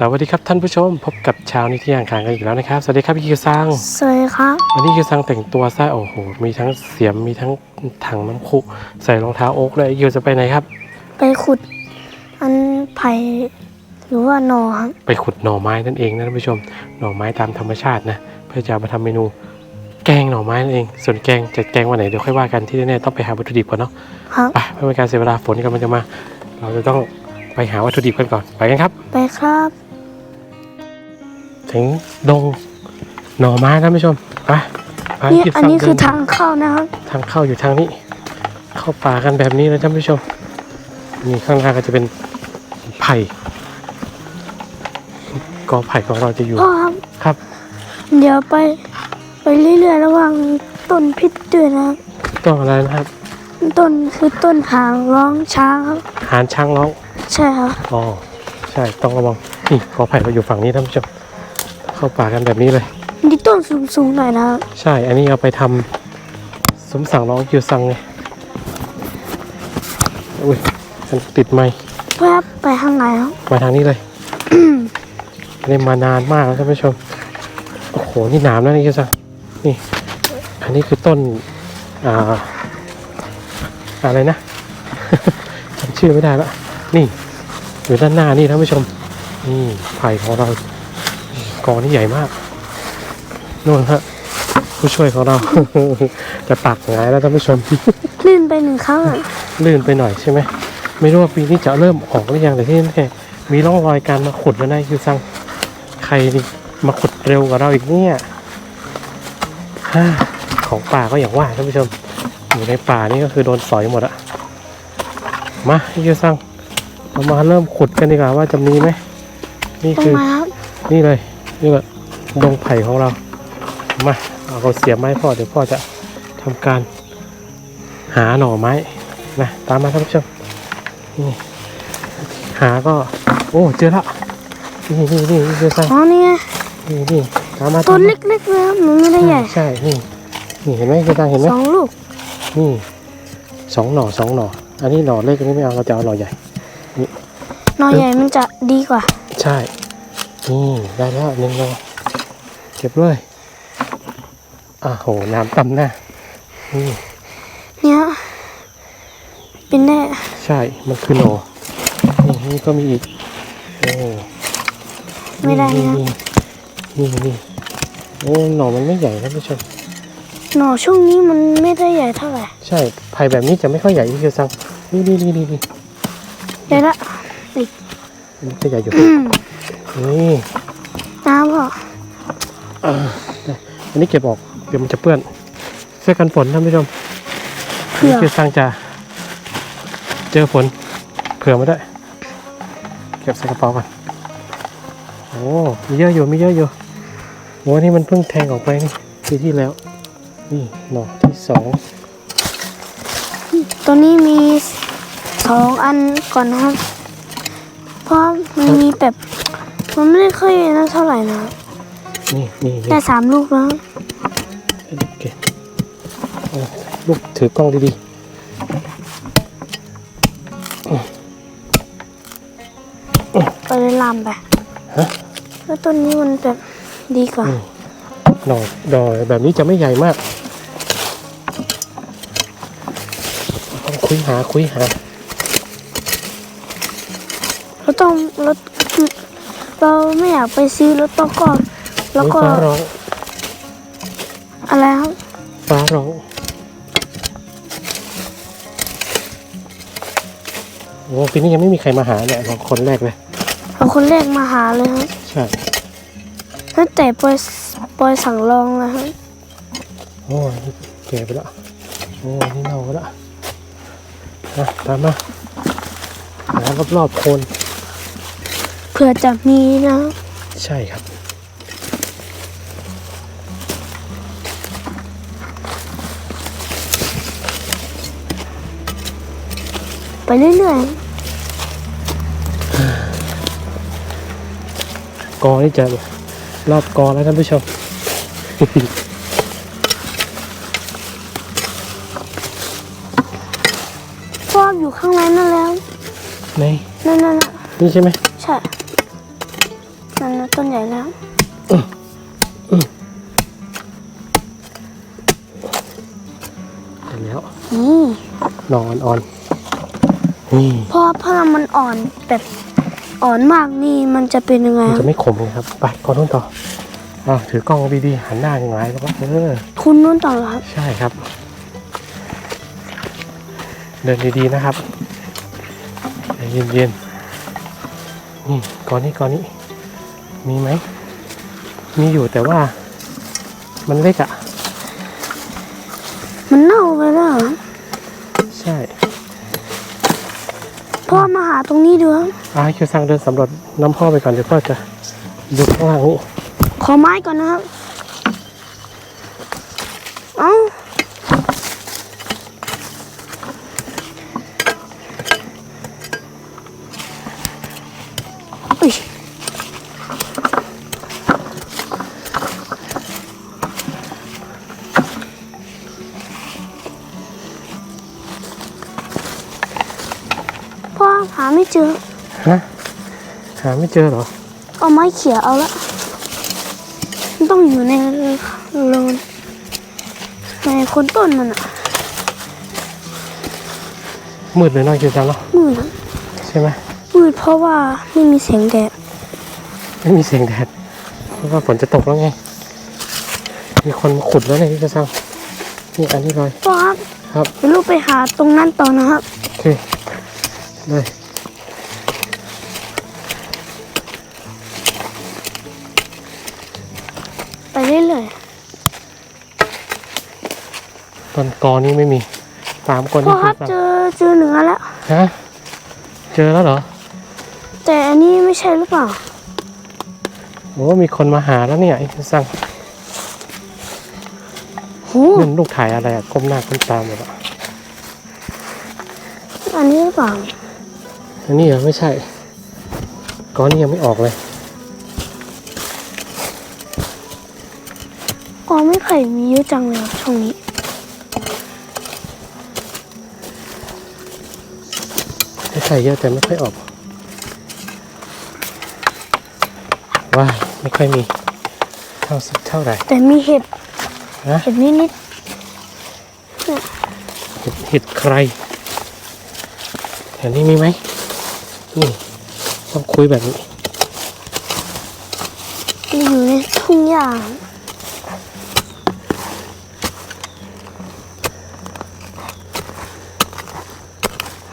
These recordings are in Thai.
สวัสดีครับท่านผู้ชม พบกับชาวนิติยางคางกันอีกแล้วนะครับ สวัสดีครับพี่คิวซังสวัสดีครับ วันนี้คิวซังแต่งตัวซะโอ้โห มีทั้งเสียมมีทั้งถังน้ำคุใส่รองเท้าโอ๊กเลยคิวจะไปไหนครับ ไปขุด อันไผ่หรือว่าหนอครับไปขุดหน่อไม้นั่นเองนะท่านผู้ชม หน่อไม้ตามธรรมชาตินะ เพื่อจะเอามาทำเมนู แกงหน่อไม้นั่นเอง ส่วนแกงจะแกงวันไหนเดี๋ยวค่อยว่ากันที่แน่ๆต้องไปหาวัตถุดิบก่อนเนาะครับไปเพื่อเป็นการเสียเวลาฝนกำลังจะมา เราจะต้องไปหาวัตถุดิบกันก่อนไปกันครับ ไปครับ ถึงดงหน่อไม้ท่านผู้ชมไปไปนี่คิดอันฟังนี้คือเดิ ทางเข้านะครับ ทางเข้าอยู่ทางนี้ เข้าป่ากันแบบนี้นะท่านผู้ชม นี่ข้างล่างก็จะเป็นไผ่กอไผ่ของเราจะอยู่พ่อครับ ครับ เดี๋ยวไป ไปเรื่อยๆระหว่างต้นพิษด้วยนะครับต้นอะไรนะครับ ต้นคือต้นหางร้องช้างครับ หานช้างร้อง ใช่ครับ อ๋อ ใช่ต้องระวังนี่กอไผ่เราอยู่ฝั่งนี้ท่านผู้ชม เข้าป่ากันแบบนี้เลยนี่ต้นสูงๆหน่อยนะครับใช่ อันนี้เอาไปทำสมสั่งร้องคิวซังไงอุ้ยมันติดไม้แวบไปข้างในครับมาทางนี้เลย อันนี้มานานมากแล้วท่านผู้ชม โอ้โห นี่หนามแล้วนี่คิวซังนี่ อันนี้คือต้น อ่า อะไรนะ จำชื่อไม่ได้ละนี่ อยู่ด้านหน้านี่ท่านผู้ชม นี่ไผ่ของเรา กอนี่ใหญ่มากนู่นฮะผู้ช่วยของเรา จะปักหงายแล้วท่านผู้ชมลื่นไปหนึ่งครั้งอะลื่นไปหน่อยใช่ไหมไม่รู้ว่าปีนี้จะเริ่มออกหรือยังแต่ที่แน่ๆมีร่องรอยการมาขุดแล้วนะคิวซังใครนี่มาขุดเร็วกว่าเราอีกเนี่ยฮ่าของป่าก็อย่างว่าท่านผู้ชม อยู่ในป่านี่ก็คือโดนสอยหมดอะมาคิวซังเรามาเริ่มขุดกันดีกว่าว่าจะมีไหมนี่ตรงคือมาครับนี่เลย นี่แหละดงไผ่ของเรา มาเอาเสียบไม้พ่อเดี๋ยวพ่อจะทำการหาหน่อไม้นะตามมาท่านผู้ชมนี่หาก็ โอ้เจอละนี่นี่นี่นี่เจอซะอ๋อนี่ไงนี่นี่ตามมาต้ตานมมาเล็กๆเลยครับมันไม่ได้ใหญ่ใช่นี่นี่เห็นไหมเจอซะเห็นไหมสองลูกนี่สองหน่อสองหน่ออันนี้หน่อเล็กอันนี้ไม่เอาเราจะเอาหน่อใหญ่หนอใหญ่มันจะดีกว่า ใช่ นี่ได้แล้วหนึ่งหน่อเก็บเลยอ้าวโห น้ำตำหน้านี่เนี่ยเป็นแน่ ใช่ มันคือหนอนี่นี่ก็มีอีกโอ้ไม่ได้นี่นะนี่นี่นี่โอ้หน่อมันไม่ใหญ่นะผู้ชมหน่อช่วงนี้มันไม่ได้ใหญ่เท่าไหร่ ใช่ไผ่แบบนี้จะไม่ค่อยใหญ่ที่เชียวซังนี่นี่นี่นี่นี่เดี๋ยวละมันก็ใหญ่อยู่อืม นี่น้ำพ่ออ่าได้อันนี้เก็บออกเดี๋ยวมันจะเปื้อน เสื้อกันฝนท่านผู้ชมเผื่อเชียวซังจะเจอฝนเผื่อมาด้วยเก็บใส่กระเป๋าก่อนโอ้มีเยอะอยู่มีเยอะอยู่โอ้นี่มันเพิ่งแทงออกไปนี่ปีที่แล้ว นี่หน่อที่สองตัวนี้มีสองอันก่อนนะครับ เพราะมันมีแบบ มันไม่ได้ค่อยนะเท่าไหร่นะนี่นี่นี่ได้สามลูกแล้วโอเคเอาลูกถือกล้องดีไปเลยลามไปฮะแล้วต้นนี้มันแบบดีกว่าๆอืมหน่อดอยแบบนี้จะไม่ใหญ่มากต้องคุยหาคุยหาเราต้องเรา เราไม่อยากไปซื้อรถต้องก่อนแล้วก็โอ้ยฟ้าร้องอะไรครับฟ้าร้องโอ้ปีนี้ยังไม่มีใครมาหาเนี่ยเราคนแรกเลยเราคนแรกมาหาเลยครับใช่ตั้งแต่ปอยปอยสั่งลองแล้วครับโอ้ยนี่แก่ไปแล้วโอ้ยนี่เน่าไปแล้วนะตามมาหารอบๆโคนเผื่อจะมีนะ ใช่ครับ ไปเรื่อยกอนี่จะรอบกอแล้วท่านผู้ชมๆพ่ออยู่ข้างในนั่นแล้วในนั่นนั่นน่ะนี่ใช่ไหมใช่ นั่นนะต้นใหญ่แล้วเห็นแล้วนี่นอนอ่อนนี่เพราะพลังมันอ่อนแบบอ่อนมากนี่มันจะเป็นยังไงมันครัจะบไม่ขมเลยครับ ไปก่อนนู้นต่ออ่าถือกล้องดีๆหันหน้าอย่างไรแล้วก็เออคุณนู้นต่อเหรอครับ ใช่ครับ เดินดีๆนะครับใจเย็นๆนี่ก่อนนี้ก่อนนี้ มีไหม มีอยู่แต่ว่า มันเล็กอะ่ะมันเน่าไปแล้วเหรอใช่พ่อมาหาตรงนี้ดูครับอาให้คิวซังเดินสำรวจน้ำพ่อไปก่อนเดี๋ยวพ่อจะดูข้างล่างนี้ขอไม้ก่อนนะครับ ไม่เจอ ฮะ หาไม่เจอเหรอ เอาไม้เขี่ยเอาละมันต้องอยู่ในโลนในโคนต้นมันอะมืดเลยเน้อยคิวซังเนาะมืดอะใช่ไหมมืดเพราะว่าไม่มีแสงแดดไม่มีเสียงแดดเพราะว่าฝนจะตกแล้วไง มีคนมาขุดแล้วเนี่ยคิวซังนี่อันนี้เลยพ่อครับครับ เดี๋ยวลูกไปหาตรงนั้นต่อนะครับ โอเคเลยไป ต้นกอนี้ไม่มีตามคนๆพ่อที่ครับคิวซังเจอเจอเนื้อแล้วฮะเจอแล้วเหรอ แต่อันนี้ไม่ใช่หรือเปล่าโอ้มีคนมาหาแล้วเนี่ยไอ้คิวซังโหนั่นลูกถ่ายอะไรอะก้มหน้าก้มตาหมดอะอันนี้หรือเปล่าอันนี้เหรอไม่ใช่ก้อนนี้ยังไม่ออกเลยอ๋อไม่ไผ่มีเยอะจังเลยอะช่องนี้ ไม่ใช่เยอะแต่ไม่ค่อยออกว้ายไม่ค่อยมีเท่าสักเท่าไหร่แต่มีเห็ดนะเห็ดนิดเห็ดเห็ดใครแถวนี้มีไหมนี่ต้องคุยแบบนี้ๆมันอยู่ในทุ่งหญ้า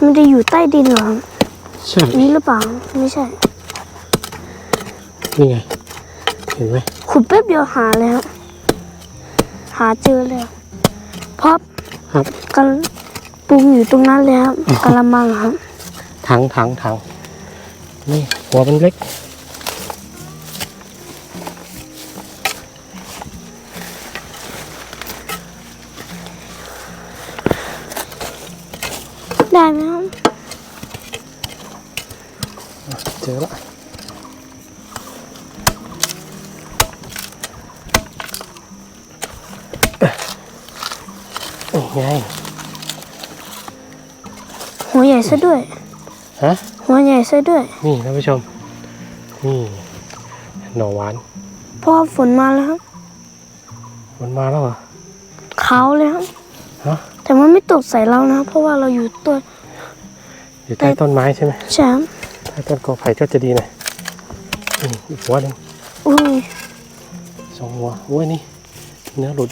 มันจะอยู่ใต้ดินเหรอใช่นี่หรือเปล่าไม่ใช่ นี่ไง เห็นไหมขุดแป๊บเดียวหาแล้วหาเจอแล้วเพราะครับกันปรุงอยู่ตรงนั้นแล้วกะละมังครับ ถังถังถังนี่หัวมันเล็ก นี่ไงหัวใหญ่ซะด้วย ฮะ หัวใหญ่ซะด้วย นี่ท่านผู้ชม นี่หน่อหวานเพราะว่าฝนมาแล้วครับมันมาแล้วเหรอขาวเลยครับฮะแต่มันไม่ตกใส่เรานะเพราะว่าเราอยู่ตัวอยู่ใต้ต้นไม้ใช่ไหมแชมป์ใต้ต้นกอไผ่ก็จะดีหน่อยนี่อีกหัวหนึ่งอุ้ยสองหัวโอ้ยนี่เนื้อหลุด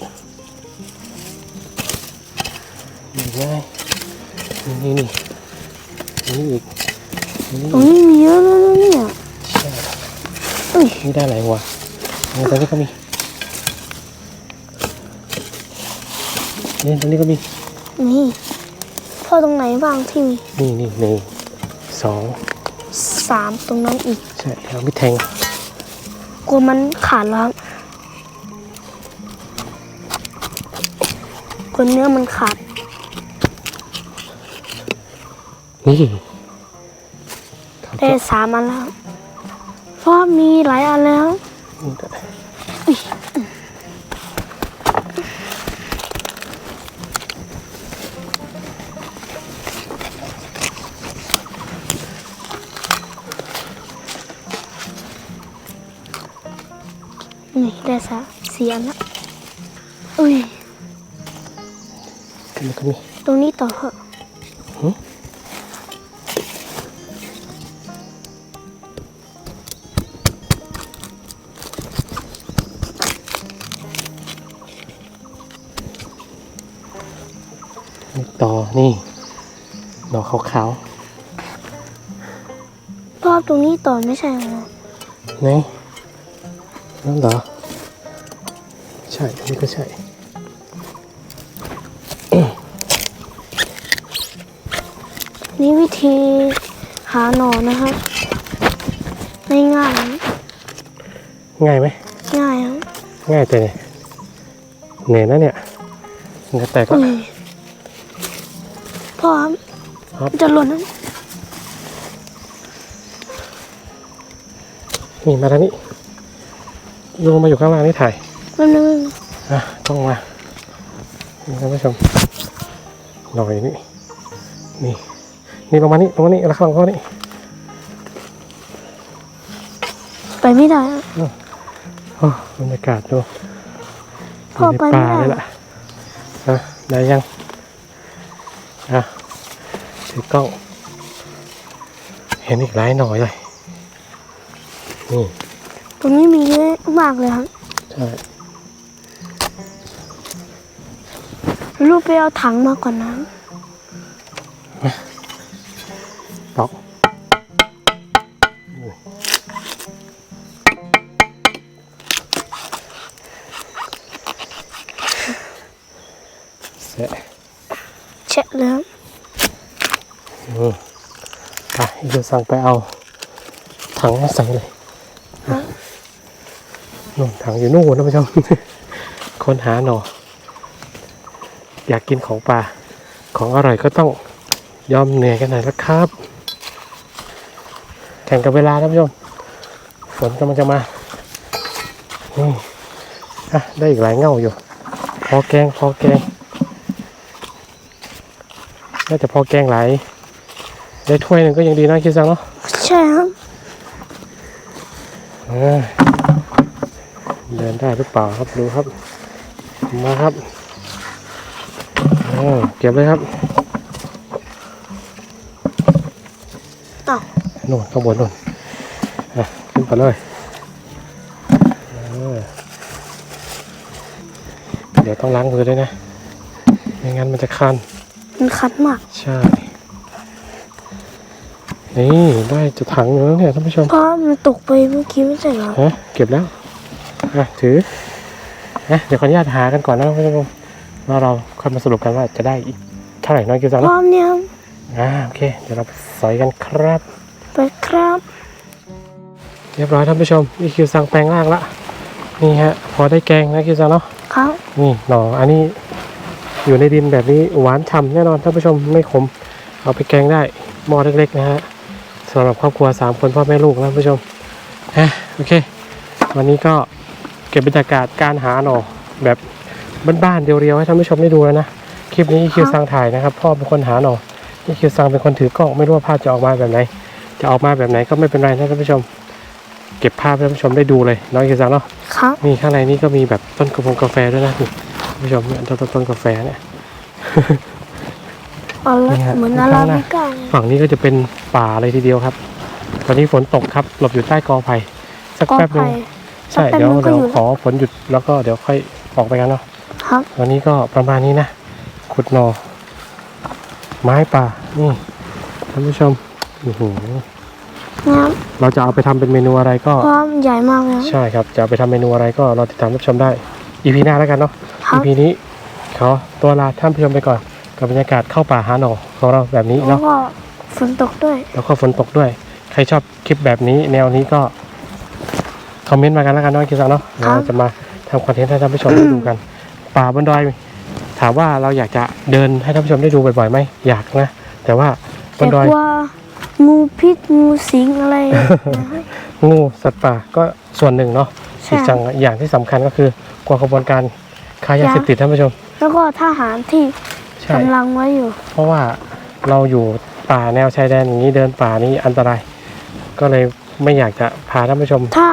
นี่ไงนี่นี่นี่นี่อีกนี่ตรงนี้มีเยอะเลยนะเนี่ยใช่อุ้ยนี่ได้หลายหัวนี่ตรงนี้ก็มีนี่ตรงนี้ก็มีนี่พอตรงไหนบ้างที่มีนี่นี่หนึ่งสองสามตรงนั้นอีกใช่เอาไม่แทงกลัวมันขาดแล้วครับกลัวเนื้อมันขาด นี่ได้สามอันแล้วครับเพราะมีหลายอันแล้วอุ้ยนี่ได้สะเสียนละอุ้ยนี่ก็มีตรงนี้ต่อเหอะ นี่ต่อนี่ ดอกขาวรอบตรงนี้ต่อไม่ใช่เหรอๆนี่นั่นเหรอ ใช่อันนี้ก็ใช่นี่วิธีหาหนอนนะครับง่ายๆนะง่ายไหมง่ายครับง่ายแต่เนี่ยเหนื่อยนะเนี่ยมันจะแตกอุ้ละย พ่อครับครับจะหล่นนะนี่มาทางนี้ลงมาอยู่ข้างล่างนี่ถ่ายแป๊บนึงอะต้องมานี่ท่านผู้ชมหน่อยนี่นี่นี่ลงมานี่ลงมานี่แล้วข้างหลังเขานี่ไปไม่ได้อะโอ้บรรยากาศดูพ่อไปในไม่ป่าได้เลยล่ะอะได้ยัง อะถือกล้อง เห็นอีกหลายหน่อยเลยนี่ตรงนี้มีเยอะมากเลยครับใช่ลูกไปเอาถังมาก่อนนะ ยวสั่งไปเอาถังมาใส่เลยนู่นถังอยู่นู่นนะผู้ชมค้นหาหน่อ อยากกินของป่า ของอร่อยก็ต้องยอมเหนื่อยกันหน่อยละครับ แข่งกับเวลาท่านผู้ชมฝนกำลังจะมานี่อะได้อีกหลายเง่าอยู่ พอแกงพอแกงน่าจะพอแกงหลาย ได้ถ้วยหนึ่งก็ยังดีนะคิดซังเนาะใช่ครับเออเดินได้หรือเปล่าครับดูครับ มาครับเออเก็บเลยครับอ้าวนู่นข้างบนนู่นอะขึ้นไปเลยเออเดี๋ยวต้องล้างมือด้วยนะไม่งั้นมันจะคัน มันคันมาก ใช่ นี่ได้จะถังอยู่แล้วเนี่ยท่านผู้ชมเพราะมันตกไปเมื่อกี้ไม่ใช่เหรอฮะเก็บแล้วอะถือนะเดี๋ยวขออนุญาตหากันก่อนนะท่านผู้ชมแล้วเราค่อยมาสรุปกันว่าจะได้อีกเท่าไหร่น้อยกี่สังพร้เนาะอมเนี่ยครับอ่าโอเค เดี๋ยวเราไปสอยกันครับ ไปครับ เรียบร้อยท่านผู้ชมนี่คิวสั่งแปลงร่างละนี่ฮะ พอได้แกงนะคิวสั่งเนาะครับนี่หน่ออันนี้อยู่ในดินแบบนี้หวานฉ่ำแน่นอนท่านผู้ชมไม่ขม เอาไปแกงได้หม้อเล็กๆนะฮะ สำหรับครอบครัวสามคนพ่อแม่ลูกนะท่านผู้ชมฮะโอเค วันนี้ก็เก็บบรรยากาศการหาหน่อแบบบ้านๆเรียวๆให้ท่านผู้ชมได้ดูแล้วนะคลิปนี้คิวซังถ่ายนะครับ พ่อเป็นคนหาหน่อนี่คิวซังเป็นคนถือกล้องไม่รู้ว่าภาพจะออกมาแบบไหน จะออกมาแบบไหนก็ไม่เป็นไรนะท่านผู้ชม เก็บภาพให้ท่านผู้ชมได้ดูเลยน้องคิวซังเนาะครับนี่ข้างในนี่ก็มีแบบต้นกระพงกาแฟด้วยนะนี่ท่านผู้ชมเนี่ยต้นต้นต้นกาแฟเนี่ยเอาละ นี่ฮะเหมือนอาข้างหราน้าบิก้าเลยฝั่งนี้ก็จะเป็นป่าเลยทีเดียวครับ ตอนนี้ฝนตกครับ หลบอยู่ใต้กอไผ่สักก็แป๊บหนึไปงสักใช่แป๊บเดี๋ยวนึงก็เดี๋ยวอยู่ขอฝนหยุดแล้วก็เดี๋ยวค่อยออกไปกันเนาะครับวันนี้ก็ประมาณนี้นะ ขุดหนอไม้ป่านี่ท่านผู้ชมโอ้โหนะครับเราจะเอาไปทำเป็นเมนูอะไรก็เพราะมันใหญ่มากเลยครับใช่ครับ จะเอาไปทำเมนูอะไรก็รอติดตามรับชมได้ EP หน้าแล้วกันเนาะครับ EP นี้ขอตัวลาท่านผู้ชมไปก่อน กับบรรยากาศเข้าป่าหาหน่อของเราแบบนี้แล้วเนาะก็ฝนตกด้วย แล้วก็ฝนตกด้วย ใครชอบคลิปแบบนี้ แนวนี้ก็คอมเมนต์มากันแล้วกันเน้องคิดซังเนาะเดี๋ยวเราจะมาทำคอนเทนต์ให้ท่านผู้ชมได้ดูกัน ป่าบนดอย ถามว่าเราอยากจะเดินให้ท่านผู้ชมได้ดูบ่อยๆไหมอยากนะ แต่ว่าบแต่นดอย กลัวงูพิษงูสิงอะไรนะ งูสัตว์ป่าก็ส่วนหนึ่งเนาะใช่อีกจังอย่างที่สำคัญก็คือกลัวขบวนการค้ายาเสพติดท่านผู้ชม แล้วก็ทหารที่ ใช่ กำลังไว้อยู่ เพราะว่าเราอยู่ป่าแนวชายแดนอย่างนี้เดินป่านี้อันตราย ก็เลยไม่อยากจะพาท่านผู้ชม ถ้า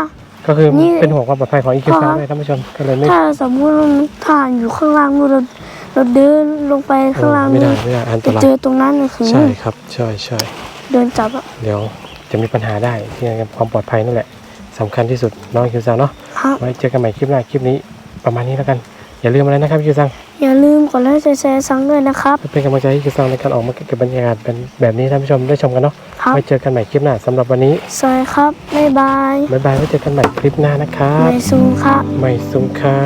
ก็คือนี่เป็นห่วงความปลอดภัยของอีคิวซังเพราะด้วยท่านผู้ชมก็เลยไม่ถ้าสมมติเราทานอยู่ข้างล่างนู่นเราเราเดินลงไปข้างล่างไม่นู่ได้นไม่ได้อันตจะรายเจอตรงนั้นคือใช่ครับใช่ใช่เดินจับอะเดี๋ยวจะมีปัญหาได้ที่ความปลอดภัยนั่นแหละสำคัญที่สุดน้องอีคิวซังเนาะ ครับ ไว้เจอกันใหม่คลิปหน้า คลิปนี้ประมาณนี้แล้วกัน อย่าลืมอะไรนะครับอีคิวซังอย่าลืมกดไลค์แชร์ซังด้วยนะครับเป็นกำลังใจให้อีคิวซังในการออกมาเก็บบรรยากาศเป็นแบบนี้ท่านผู้ชมได้ชมกันเนาะครับไว้เจอกันใหม่คลิปหน้าสำหรับวันนี้สวัสดีครับบ๊ายบายบ๊ายบายไว้เจอกันใหม่คลิปหน้านะครับไม่ซูครับไม่สุงค่า